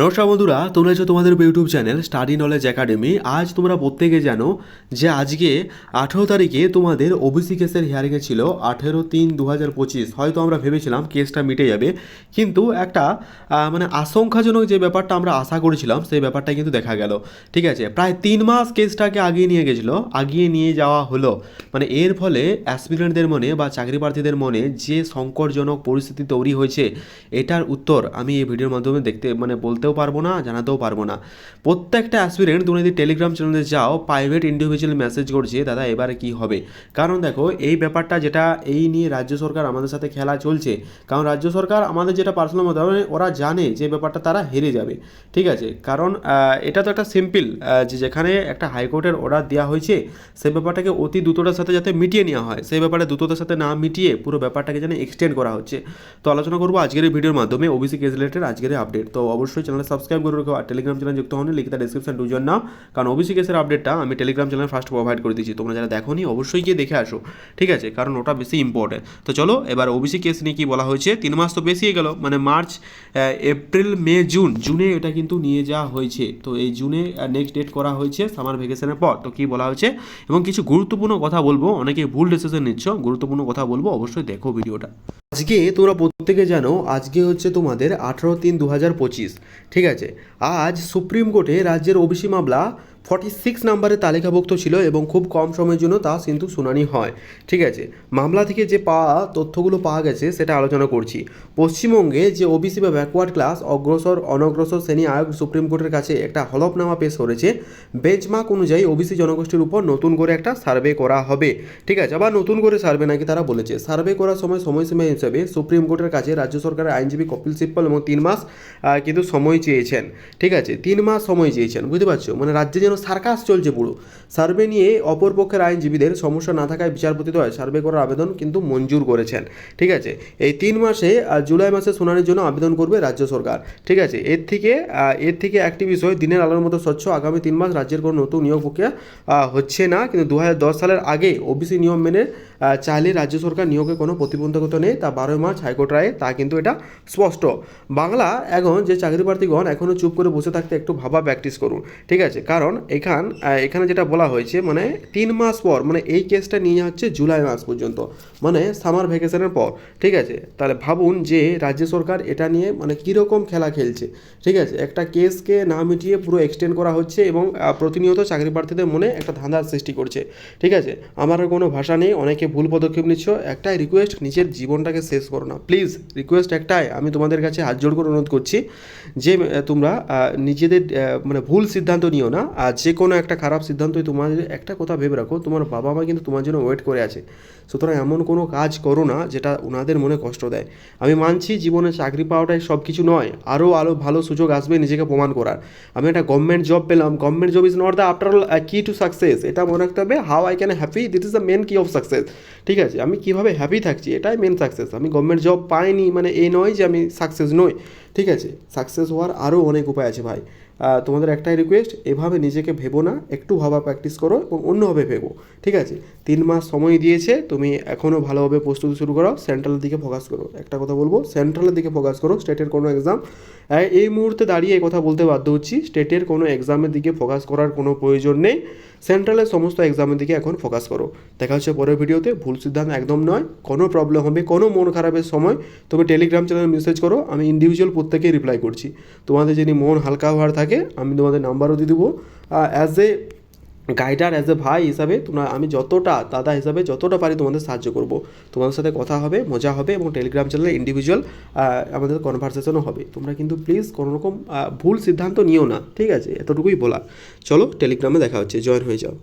নমস্কার বন্ধুরা, তোমরা হচ্ছে তোমাদের YouTube channel study knowledge academy. আজ তোমরা প্রত্যেকে জানো যে আজকে আঠেরো তারিখে তোমাদের ওবিসি কেসের হিয়ারিংয়ে ছিল আঠেরো তিন দু হাজার পঁচিশ। হয়তো আমরা ভেবেছিলাম কেসটা মিটে যাবে, কিন্তু একটা মানে আশঙ্কাজনক যে ব্যাপারটা আমরা আশা করেছিলাম, সেই ব্যাপারটা কিন্তু দেখা গেল। ঠিক আছে, প্রায় তিন মাস কেসটাকে আগিয়ে নিয়ে গেছিল, আগিয়ে নিয়ে যাওয়া হলো। মানে এর ফলে অ্যাসপিরেন্টদের মনে বা চাকরি প্রার্থীদের মনে যে সংকটজনক পরিস্থিতি তৈরি হয়েছে, এটার উত্তর আমি এই ভিডিওর মাধ্যমে দেখতে মানে বলতেও পারব না, জানাতেও পারব না। প্রত্যেকটা অ্যাসপিরেন্ট তুমি যদি টেলিগ্রাম চ্যানেলে যাও প্রাইভেট ইন্ডিভিজুয়াল মেসেজ করছে, দাদা, এবারে কি হবে? কারণ দেখো, এই ব্যাপারটা যেটা এই নিয়ে রাজ্য সরকার আমাদের সাথে খেলা চলছে, কারণ রাজ্য সরকার আমাদের যেটা পার্সোনাল মত ওরা জানে যে ব্যাপারটা তারা হেরে যাবে। ঠিক আছে? কারণ এটা তো একটা সিম্পল যে যেখানে একটা হাইকোর্টের অর্ডার দেওয়া হয়েছে সেই ব্যাপারটাকে অতি দ্রুততার সাথে যাতে মিটিয়ে নেওয়া হয়, সেই ব্যাপারে দ্রুততার সাথে না মিটিয়ে পুরো ব্যাপারটাকে যেন এক্সটেন্ড করা হচ্ছে। তো আলোচনা করব আজকের ভিডিওর মাধ্যমে ওবিসি কেস রিলেটেড আজকের আপডেট তো অবশ্যই চ্যানেলটা সাবস্ক্রাইব করে রাখো আর টেলিগ্রাম চ্যানেল যুক্ত হন লিখে ডিসক্রিপশন দুজন নাও। কারণ ওবিসি কেসের আপডেটটা আমি টেলিগ্রাম চ্যানেল ফার্স্ট প্রোভাইড করে দিচ্ছি তোমরা যারা দেখোনি, অবশ্যই গিয়ে দেখে আসো। ঠিক আছে? কারণ ওটা বেশি ইম্পর্টেন্ট তো চলো, এবার ওবিসি কেস নিয়ে কি বলা হয়েছে? তিন মাস তো বেশি গেল মানে মার্চ এপ্রিল মে জুন জুনে এটা কিন্তু নিয়ে যাওয়া হয়েছে। তো এই জুনে নেক্সট ডেট করা হয়েছে সামার ভ্যাকেশনের পর। তো কি বলা হয়েছে? এবং কিছু গুরুত্বপূর্ণ কথা বলব। অনেকে ভুল ডিসিশন নিচ্ছ। গুরুত্বপূর্ণ কথা বলব, অবশ্যই দেখো ভিডিওটা আজকে তোমরা প্রত্যেকে জানো, আজকে হচ্ছে তোমাদের আঠারো তিন দু পঁচিশ, ঠিক আছে? আজ সুপ্রিম কোর্টে রাজ্যের ওবিসি মামলা ফর্টি সিক্স নাম্বারে তালিকাভুক্ত ছিল এবং খুব কম সময়ের জন্য তা কিন্তু শুনানি হয়। ঠিক আছে, মামলা থেকে যে পাওয়া তথ্যগুলো পাওয়া গেছে সেটা আলোচনা করছি। পশ্চিমবঙ্গে যে ওবিসি বা ব্যাকওয়ার্ড ক্লাস অগ্রসর, অনগ্রসর শ্রেণি আয়োগ সুপ্রিম কোর্টের কাছে একটা হলফনামা পেশ করেছে। বেঞ্চমার্ক অনুযায়ী ওবিসি জনগোষ্ঠীর উপর নতুন করে একটা সার্ভে করা হবে। ঠিক আছে, আবার নতুন করে সার্ভে নাকি তারা বলেছে। সার্ভে করার সময় সময়সীমা হিসেবে সুপ্রিম কোর্টের কাছে রাজ্য সরকারের আইনজীবী কপিল সিব্বল এবং তিন মাস কিন্তু সময় চেয়েছেন। ঠিক আছে, তিন মাস সময় চেয়েছেন, বুঝতে পারছ? মানে রাজ্যে যেন সার্কাস চলছে পুরো। সার্ভে নিয়ে অপরপক্ষের আইনজীবীদের সমস্যা না থাকায় বিচারপতিদ্বয় সার্ভে করার আবেদন কিন্তু মঞ্জুর করেছেন। ঠিক আছে? এই তিন মাসে জুলাই মাসে শুনানির জন্য আবেদন করবে রাজ্য সরকার। ঠিক আছে? এর থেকে এর থেকে একটি বিষয়, দিনের আলোর মতো স্বচ্ছ আগামী তিন মাস রাজ্যের কোনো নতুন নিয়োগ প্রক্রিয়া হচ্ছে না। কিন্তু দু হাজার দশ সালের আগে ওবিসি নিয়ম মেনে চাইলে রাজ্য সরকার নিয়োগে কোনো প্রতিবন্ধকতা নেই, তা বারোই মার্চ হাইকোর্ট রায়ে তা কিন্তু এটা স্পষ্ট। বাংলা এখন যে চাকরি প্রার্থীগণ এখনও চুপ করে বসে থাকতে একটু ভাবা প্র্যাকটিস করুন, ঠিক আছে? কারণ এখান এখানে যেটা বলা হয়েছে মানে তিন মাস পর মানে এই কেসটা নিয়ে হচ্ছে জুলাই মাস পর্যন্ত মানে সামার ভ্যাকেশনের পর, ঠিক আছে? তাহলে ভাবুন যে রাজ্য সরকার এটা নিয়ে মানে কীরকম খেলা খেলছে, ঠিক আছে? একটা কেসকে না মিটিয়ে পুরো এক্সটেন্ড করা হচ্ছে এবং প্রতিনিয়ত চাকরি প্রার্থীদের মনে একটা ধাঁধার সৃষ্টি করছে, ঠিক আছে? আমার কোনো ভাষা নেই, অনেকে ভুল পদক্ষেপ নিচ্ছ, একটাই রিকোয়েস্ট নিজের জীবনটাকে শেষ করো না। প্লিজ রিকোয়েস্ট একটাই, আমি তোমাদের কাছে হাত জোড় করে অনুরোধ করছি যে তোমরা নিজেদের মানে ভুল সিদ্ধান্ত নিও না, আর যে কোনো একটা খারাপ সিদ্ধান্তই তোমাদের, একটা কথা ভেবে রাখো, তোমার বাবা মা কিন্তু তোমার জন্য ওয়েট করে আছে। সুতরাং এমন কোনো কাজ করো না, যেটা ওনাদের মনে কষ্ট দেয়। আমি মানছি জীবনে চাকরি পাওয়াটাই সব কিছু নয় আরও আরও ভালো সুযোগ আসবে নিজেকে প্রমাণ করার। আমি একটা গভর্নমেন্ট জব পেলাম government job is not the after all key to success এটা মনে রাখতে হবে how I can happy this is the main key of success ঠিক আছে? আমি কীভাবে হ্যাপি থাকছি? এটাই মেন সাকসেস আমি গভর্নমেন্ট জব পাইনি মানে এই নয় যে আমি সাকসেস নই। ঠিক আছে? সাকসেস হওয়ার আরও অনেক উপায় আছে ভাই। তোমাদের একটাই রিকোয়েস্ট এভাবে নিজেকে ভেবো না, একটু ভাবা প্র্যাকটিস করো এবং অন্যভাবে ভেবো, ঠিক আছে? তিন মাস সময় দিয়েছে, তুমি এখনও ভালোভাবে প্রস্তুতি শুরু করো সেন্ট্রালের দিকে ফোকাস করো। একটা কথা বলব সেন্ট্রালের দিকে ফোকাস করো স্টেটের কোনো এক্সাম এই মুহূর্তে দাঁড়িয়ে কথা বলতে বাধ্য হচ্ছি স্টেটের কোনো এক্সামের দিকে ফোকাস করার কোনো প্রয়োজন নেই সেন্ট্রালের সমস্ত এক্সামের দিকে এখন ফোকাস করো। দেখা হচ্ছে পরের ভিডিওতে, ভুল সিদ্ধান্ত একদম নয়, কোনো প্রবলেম হবে, কোনো মন খারাপের সময়, তুমি টেলিগ্রাম চ্যানেল মেসেজ করো, আমি ইন্ডিভিজুয়াল প্রত্যেকেই রিপ্লাই করছি। তোমাদের যিনি মন হালকা হওয়ার থাকে আমি তোমাদের নাম্বারও দিয়ে দেবো। অ্যাজ এ গাইডার অ্যাজ এ ভাই হিসাবে তোমরা, আমি যতটা দাদা হিসাবে যতটা পারি তোমাদের সাহায্য করব। তোমাদের সাথে কথা হবে, মজা হবে এবং টেলিগ্রাম চ্যানেলে ইন্ডিভিজুয়াল আমাদের কনভারসেশনও হবে। তোমরা কিন্তু প্লিজ কোনো রকম ভুল সিদ্ধান্ত নিও না, ঠিক আছে? এতটুকুই বলা চলো টেলিগ্রামে দেখা হচ্ছে। জয়েন হয়ে যাও।